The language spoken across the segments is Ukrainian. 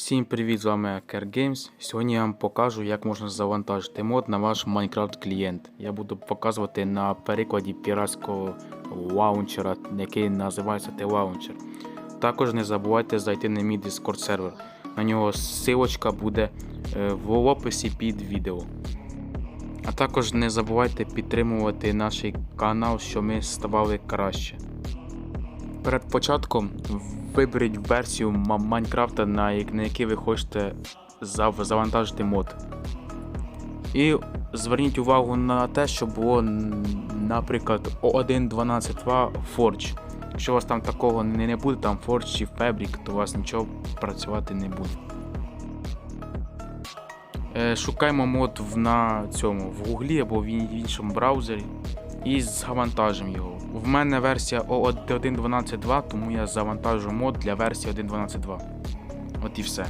Всім привіт, з вами Games. Сьогодні я вам покажу, як можна завантажити мод на ваш Minecraft клієнт. Я буду показувати на перекладі піратського лаунчера, який називається T-Launcher. Також не забувайте зайти на мій Discord сервер. На нього ссылочка буде е, в описі під відео. А також не забувайте підтримувати наш канал, щоб ми ставали краще. Перед початком виберіть версію Майнкрафта, на, як- на якій ви хочете завантажити мод. І зверніть увагу на те, що було, наприклад, 1.12.2 Forge. Якщо у вас там такого не, буде, там Forge чи Fabric, то у вас нічого працювати не буде. Е, Шукаємо мод на цьому в Гуглі або в іншому браузері і завантажимо його. В мене версія 1.12.2, тому я завантажу мод для версії 1.12.2. От і все.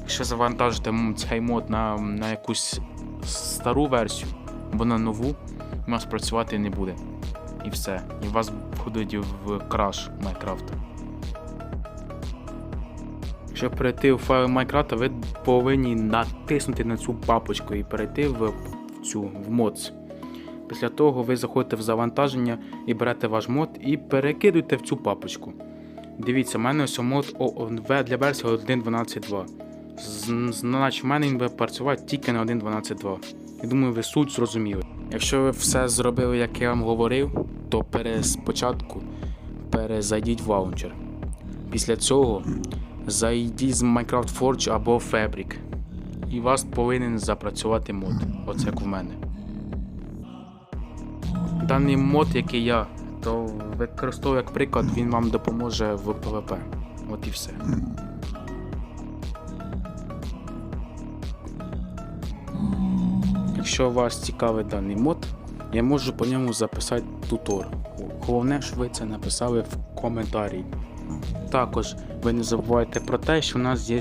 Якщо завантажите цей мод на, на якусь стару версію або на нову, у вас працювати не буде. І все. І у вас входить в краш Майнкрафта. Щоб перейти в файл Майнкрафта, ви повинні натиснути на цю папочку і перейти в цю в mods. Після того ви заходите в завантаження і берете ваш мод і перекидуєте в цю папочку. Дивіться, в мене ось мод о- для версії 1.12.2. Значить, в мене він буде працювати тільки на 1.12.2. Я думаю, ви суть зрозуміли. Якщо ви все зробили, як я вам говорив, то спочатку перезайдіть в лаунчер. Після цього зайдіть з Minecraft Forge або Fabric. І у вас повинен запрацювати мод. Оце як в мене. Даний мод, який я, то використовую як приклад, він вам допоможе в PvP. От і все. Якщо вас цікавий даний мод, я можу по ньому записати тутор. Головне, щоб ви це написали в коментарі. Також ви не забувайте про те, що у нас є,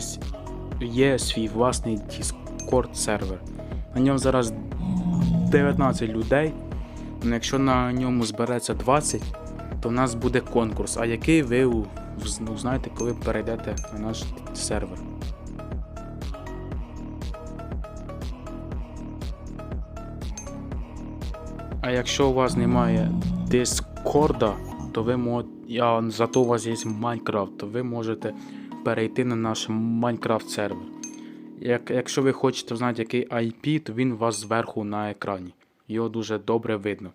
є свій власний Discord сервер. На ньому зараз 19 людей. Ну, Якщо на ньому збереться 20, то в нас буде конкурс, а який ви у- вз- узнаєте, коли перейдете на наш сервер. А якщо у вас немає Дискорда, то ви можете, а зато у вас є Майнкрафт, то ви можете перейти на наш Майнкрафт сервер. Як, якщо ви хочете знати, який IP, то він у вас зверху на екрані. Його дуже добре видно.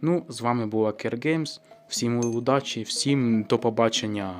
Ну, з вами була Кергеймс. Всім удачі, всім до побачення.